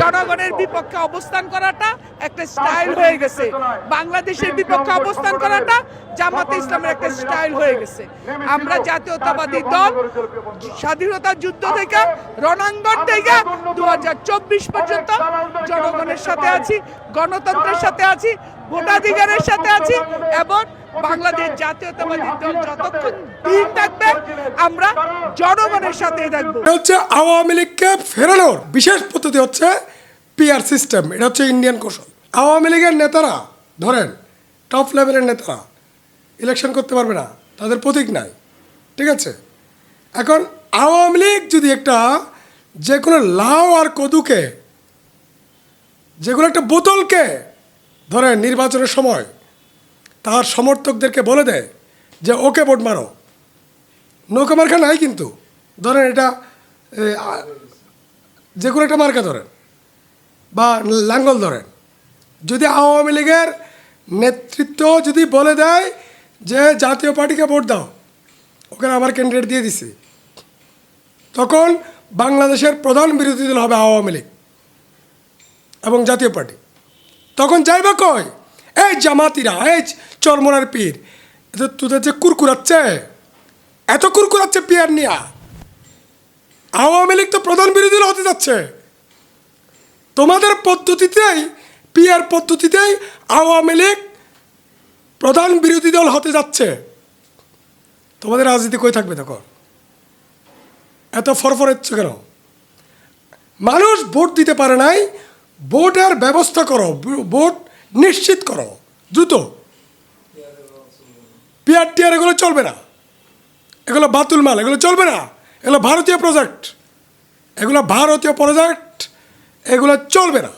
জনগণের বিপক্ষে অবস্থান করাটা একটা স্টাইল হয়ে গেছে। বাংলাদেশের বিপক্ষে অবস্থান করাটা জামাতে ইসলামের একটা স্টাইল হয়ে গেছে। আমরা জাতীয়তাবাদী দল, স্বাধীনতা যুদ্ধ থেকে, রণাঙ্গন থেকে দু হাজার চব্বিশ পর্যন্ত জনগণের সাথে আছি, গণতন্ত্রের সাথে আছি, ভোটাধিকারের সাথে আছি এবং বাংলাদেশ জাতীয়তাবাদী দল যতক্ষণ দিন থাকবে, আমরা জনগণের সাথেই থাকব। হচ্ছে আওয়ামী লীগকে ফেরানোর বিশেষ পদ্ধতি হচ্ছে পিআর সিস্টেম, এটা হচ্ছে ইন্ডিয়ান কৌশল। আওয়ামী লীগের নেতারা, ধরেন টপ লেভেলের নেতারা ইলেকশন করতে পারবে না, তাদের প্রতীক নাই, ঠিক আছে? এখন আওয়ামী লীগ যদি একটা যে কোনো লাউ আর কদুকে যে কোনো একটা বোতলকে, ধরেন, নির্বাচনের সময় তার সমর্থকদেরকে বলে দেয় যে, ওকে ভোট মারো। নৌকা মার্কা নাই কিন্তু। ধরেন এটা যে কোনো একটা মার্কা ধরেন বা লাঙ্গল ধরেন। যদি আওয়ামী লীগের নেতৃত্ব যদি বলে দেয় যে, জাতীয় পার্টিকে ভোট দাও, ওখানে আমার ক্যান্ডিডেট দিয়ে দিছি। তখন বাংলাদেশের প্রধান বিরোধী দল হবে আওয়ামী লীগ এবং জাতীয় পার্টি। তখন যাইবা কয় এই জামাতিরা, এই চরমনার পীর, এত তোদের যে কুরকুরাচ্ছে, এত কুরকুরাচ্ছে পিয়ার নিয়া। আওয়ামী লীগ তো প্রধান বিরোধী হতে যাচ্ছে। তোমাদের পদ্ধতিতেই পিয়ার পদ্ধতিতেই আওয়ামী লীগ প্রধান বিরোধী দল হতে যাচ্ছে। তোমাদের রাজনীতি কই থাকবে দেখো এত ফরফর ফরফরেচ্ছ কেন? মানুষ ভোট দিতে পারে নাই, ভোটের ব্যবস্থা করো ভোট নিশ্চিত করো, দ্রুত। পিয়ার টিয়ার এগুলো চলবে না। এগুলো বাতুল মাল, এগুলো চলবে না। এগুলো ভারতীয় প্রজেক্ট এগুলো ভারতীয় প্রজেক্ট এগুলো চলবে না।